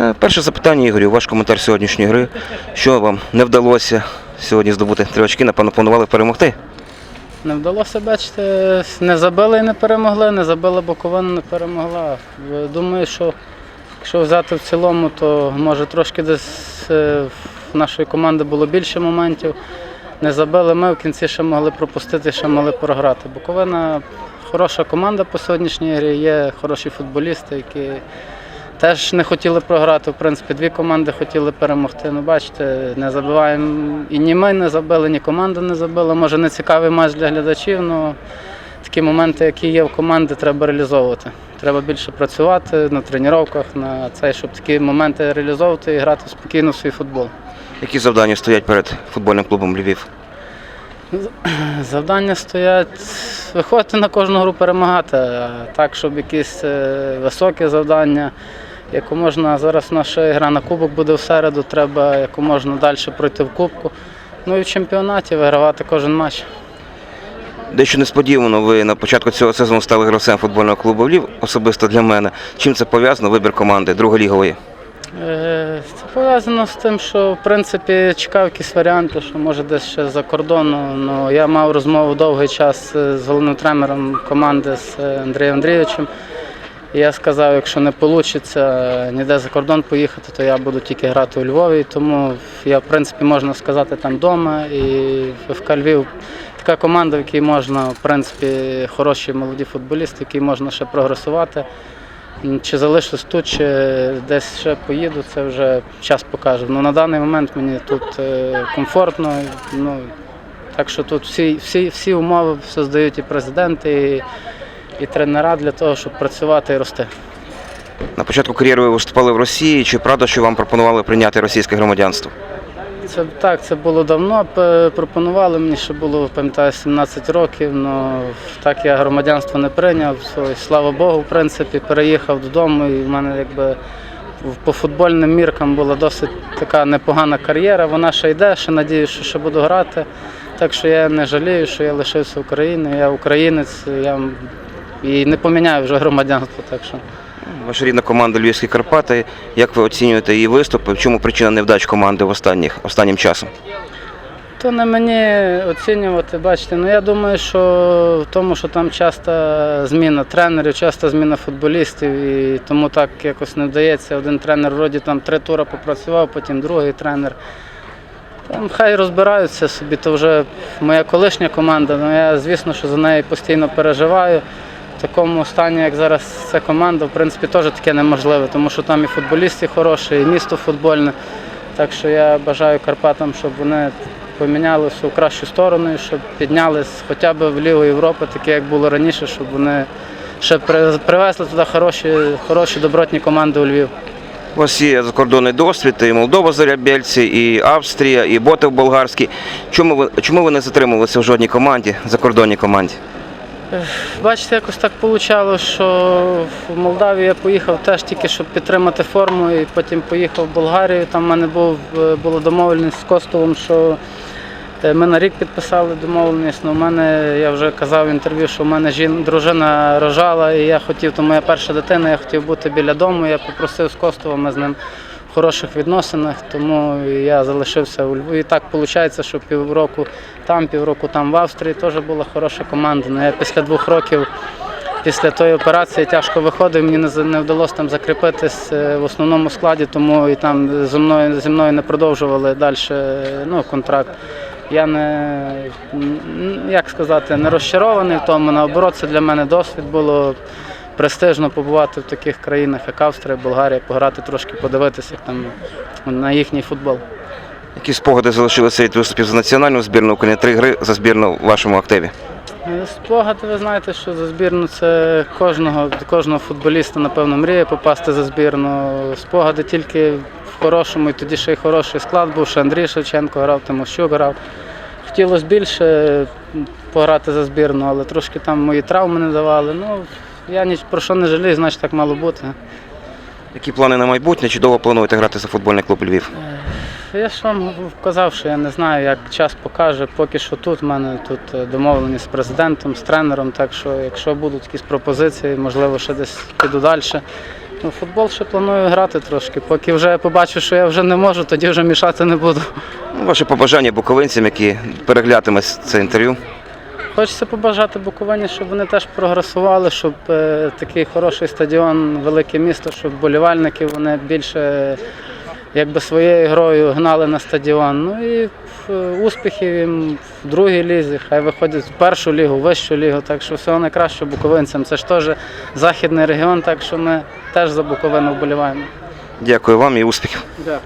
Е, Перше запитання, Ігорю, ваш коментар сьогоднішньої гри. Що вам не вдалося сьогодні здобути три очки? Напевно, планували перемогти. Не вдалося, бачите, не забили і не перемогли, не забила Буковина, не перемогла. Е, Думаю, що якщо взяти в цілому, то може трошки десь е, в нашої команди було більше моментів. Не забили ми, в кінці ще могли пропустити, ще могли програти. Буковина хороша команда по сьогоднішній грі, є хороші футболісти, які теж не хотіли програти. В принципі, дві команди хотіли перемогти. Ну, бачите, не забиваємо і ні ми не забили, ні команда не забила. Може, не цікавий матч для глядачів, але такі моменти, які є в команді, треба реалізовувати. Треба більше працювати на тренуваннях, на цей, щоб такі моменти реалізовувати і грати спокійно в свій футбол. Які завдання стоять перед футбольним клубом Львів? Завдання стоять виходити на кожну гру перемагати, а так, щоб якісь е, високі завдання. Яку можна зараз наша гра на кубок буде в середу, треба яку можна далі пройти в кубку. Ну і в чемпіонаті вигравати кожен матч. Дещо несподівано ви на початку цього сезону стали гравцем футбольного клубу Львів, особисто для мене. Чим це пов'язано? Вибір команди друголігової. Е, Це пов'язано з тим, що в принципі чекав якісь варіанти, що може десь ще за кордону. Ну, я мав розмову довгий час е, з головним тренером команди з е, Андрієм Андрійовичем. Я сказав, якщо не вийде ніде за кордон поїхати, то я буду тільки грати у Львові. Тому я, в принципі, можна сказати, там вдома. І ФК Львів така команда, в якій можна, в принципі, хороші молоді футболісти, в можна ще прогресувати. Чи залишусь тут, чи десь ще поїду, це вже час покаже. Ну, на даний момент мені тут е, комфортно. Ну, так що тут всі, всі, всі умови создають і президенти, і, і тренера для того, щоб працювати і рости. На початку кар'єри ви виступали в Росії. Чи правда, що вам пропонували прийняти російське громадянство? Це так, це було давно. Пропонували мені, що було, пам'ятаю, 17 років. але так я громадянство не прийняв. Слава Богу, в принципі, переїхав додому. І в мене якби по футбольним міркам була досить така непогана кар'єра. Вона ще йде, ще надіюся, що ще буду грати. Так що я не жалію, що я лишився Україною. Я українець, я і не поміняю вже громадянство. Так що. Ваша рідна команда Львівські Карпати. Як ви оцінюєте її виступи? В чому причина невдач команди в останніх, останнім часом? То не мені оцінювати, бачите. Ну я думаю, що в тому, що там часто зміна тренерів, часто зміна футболістів, і тому так якось не вдається. Один тренер вроді там три тури попрацював, потім другий тренер. Там хай розбираються собі, то вже моя колишня команда, ну я звісно, що за неї постійно переживаю. В такому стані, як зараз ця команда, в принципі, теж таке неможливе, тому що там і футболісти хороші, і місто футбольне. Так що я бажаю Карпатам, щоб вони помінялися в кращу сторону, щоб піднялись хоча б в Лігу Європи, таке як було раніше, щоб вони ще привезли туди хороші, хороші добротні команди у Львів. У вас є закордонний досвід, і Молдова Зоря Бельці, і Австрія, і Ботев Болгарський. Чому ви, чому ви не затримувалися в жодній команді, закордонній команді? Бачите, якось так вийшло, що в Молдавію я поїхав теж тільки, щоб підтримати форму, і потім поїхав в Болгарію. Там в мене був, е, була домовленість з Костовом, що е, ми на рік підписали домовленість. Ну, в мене, я вже казав в інтерв'ю, що в мене жін, дружина рожала, і я хотів, то моя перша дитина, я хотів бути біля дому. Я попросив з Костовом, ми з ним хороших відносинах, тому я залишився у Львові. І так виходить, що півроку там, півроку там в Австрії теж була хороша команда. Ну, я після двох років після тої операції тяжко виходив, мені не, вдалося там закріпитись е, в основному складі, тому і там зі мною, зі мною не продовжували далі ну, контракт. Я не як сказати, не розчарований в тому. Наоборот, це для мене досвід було престижно побувати в таких країнах, як Австрія, Болгарія, пограти трошки, подивитися як там на їхній футбол. Які спогади залишилися від виступів за національну збірну України? Три гри за збірну в вашому активі. Е, Спогади, ви знаєте, що за збірну це кожного, кожного футболіста, напевно, мріє попасти за збірну. Спогади тільки в хорошому, і тоді ще й хороший склад був, ще Андрій Шевченко грав, Тимощук грав. Хотілося більше пограти за збірну, але трошки там мої травми не давали. Ну, я ні про що не жалію, значить так мало бути. Які плани на майбутнє? Чи довго плануєте грати за футбольний клуб Львів? Я ж вам казав, що я не знаю, як час покаже. Поки що тут в мене тут е, домовлені з президентом, з тренером. Так що, якщо будуть якісь пропозиції, можливо, ще десь піду далі. Ну, футбол ще планую грати трошки. Поки вже побачу, що я вже не можу, тоді вже мішати не буду. Ну, Ваше побажання буковинцям, які переглядатимуть це інтерв'ю. Хочеться побажати Буковині, щоб вони теж прогресували, щоб е, такий хороший стадіон, велике місто, щоб болівальники вони більше якби своєю грою гнали на стадіон. Ну і е, успіхів їм в другій лізі, хай виходять в першу лігу, в вищу лігу. Так що всього найкращого буковинцям. Це ж теж західний регіон, так що ми теж за Буковину вболіваємо. Дякую вам і успіхів. Дякую.